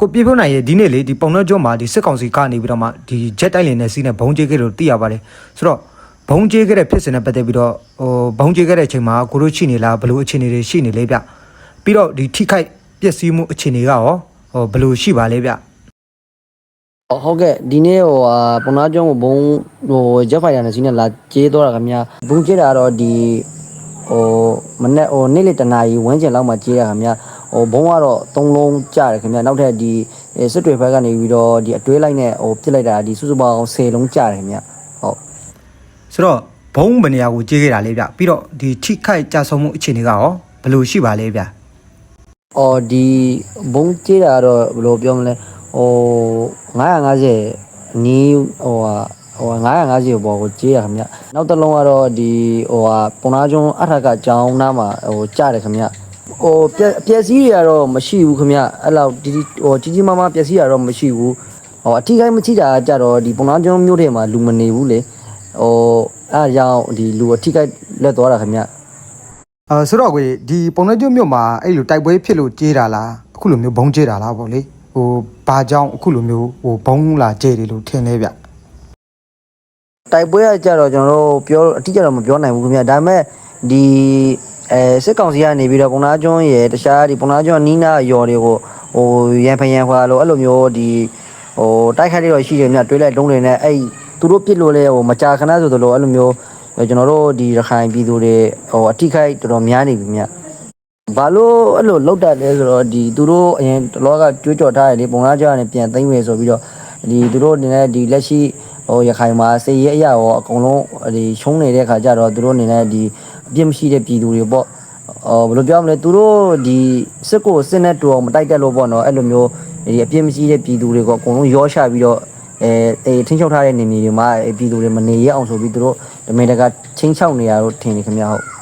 ကိုပြေဖို့နိုင်ရဲ့ဒီနေ့လေဒီပုံနှက်ကျော်မှာဒီစစ်ကောင်စီကနေပြီးတော့မှဒီဂျက်တိုက်လင်နဲ့စီးနဲ့ဘုံကျဲခဲ့လို့သိရပါတယ်ဆိုတော့ဘုံကျဲခဲ့တဲ့ဖြစ်စဉ်နဲ့ပတ်သက်ပြီးတော့ဟိုဘုံကျဲခဲ့တဲ့အချိန်မှာကိုတို့ရှိနေလားဘယ်လိုအခြေအနေတွေရှိနေလဲဗျပြီးတော့ဒီထိခိုက်ပျက်စီးမှုအခြေအနေကရောဟိုဘယ်လိုရှိပါလဲဗျဟုတ်ဟုတ်ကဲ့ဒီနေ့ဟိုဟာပုံနာကျောင်းကိုဘုံဟိုဂျက်ဖိုင်ယာနဲ့စီးနဲ့လာကျေးတော့တာခင်ဗျာဘုံကျေးတာကတော့ဒီဟိုမနေ့ဟိုနေ့လေတနာရီဝန်းကျင်လောက်မှကျေးတာခင်ဗျာ ဟိုဘုံကတော့၃လုံးကြတယ်ခင်ဗျာနောက်ထပ်ဒီစစ်တွေဘက်ကနေပြီးတော့ဒီအတွဲလိုက်နဲ့ဟိုပြစ်လိုက်တာဒီစုစုပေါင်း10လုံးကြတယ်ခင်ဗျာဟုတ်ဆိုတော့ဘုံဘယ်နေရာကိုကျဲခဲ့တာလဲဗျပြီးတော့ဒီထိခိုက်ကြဆုံးမှုအခြေအနေကရောဘယ်လိုရှိပါလဲဗျအော်ဒီဘုံကျေးတာကတော့ဘယ်လိုပြောမလဲဟို950နီးဟိုဟာဟို950ဘောကိုကျေးရခင်ဗျနောက်တစ်လုံးကတော့ဒီဟိုဟာပုံနာကျွန်းအထက်ကကျောင်းနားမှာဟိုကြားတယ်ခင်ဗျ ဟိုပြက်ပျက်စီးတွေကတော့မရှိဘူးခင်ဗျအဲ့လောက်ဒီဒီဟိုကြီးကြီးမားမားပျက်စီးတာတော့မရှိဘူးဟိုအထီးကိုင်းမချိတာကြတော့ဒီပုံနာကျွန်းမြို့ထဲမှာလူမနေဘူးလေဟိုအဲ့ဒါကြောင့်ဒီလူအထီးကိုင်းလက်သွားတာခင်ဗျအဲဆိုတော့ကိုဒီပုံနှက်ကျော်မြို့မှာအဲ့လိုတိုက်ပွဲဖြစ်လို့ကျဲတာလားအခုလိုမျိုးဘုံကျဲတာလားပေါ့လေဟိုဘာကြောင့်အခုလိုမျိုးဟိုဘုံလာကျဲတယ်လို့ထင်လဲဗျတိုက်ပွဲကကြတော့ကျွန်တော်တို့ပြောအတိအကျတော့မပြောနိုင်ဘူးခင်ဗျာဒါပေမဲ့ဒီ အဲစစ်ကောင်စီကနေပြီးတော့ပုံနာကျွန်းရဲ့တခြားဒီပုံနာကျွန်းနီးနားရော်တွေကိုဟိုရန်ဖယန်ခွာလို့အဲ့လိုမျိုးဒီဟိုတိုက်ခိုက်တွေတော့ရှိတယ်မြတ်တွေးလိုက်တုံးတွေနဲ့အဲ့သူတို့ပြစ်လို့လဲဟိုမကြာခဏဆိုသလိုအဲ့လိုမျိုးကျွန်တော်တို့ဒီရခိုင်ပြည်သူတွေဟိုအထိခိုက်တော်တော်များနေပြီမြတ်ဘာလို့အဲ့လိုလောက်တက်လဲဆိုတော့ဒီသူတို့အရင်တလောကကြွေးကြော်ထားတယ်လေပုံနာကျွန်းကနေပြန်သိမ်းမယ်ဆိုပြီးတော့ဒီသူတို့အနေနဲ့ဒီလက်ရှိဟိုရခိုင်မှာစေရအရာရောအကုန်လုံးဒီရှုံးနေတဲ့ခါကျတော့သူတို့အနေနဲ့ဒီ အပြစ်မရှိတဲ့ပြည်သူတွေပေါ့ဟိုဘယ်လိုပြောမလဲသူတို့ဒီစစ်ကိုစစ်နဲ့တူအောင်မတိုက်တက်လို့ပေါ့နော်အဲ့လိုမျိုးဒီအပြစ်မရှိတဲ့ပြည်သူတွေကအကုန်လုံးရောချပြီးတော့အဲအဲထင်းချုပ်ထားတဲ့နေမြေတွေမှာအဲပြည်သူတွေမနေရအောင်ဆိုပြီးသူတို့ဒမေတကချင်းချောက်နေရတော့ထင်နေခင်ဗျာဟုတ်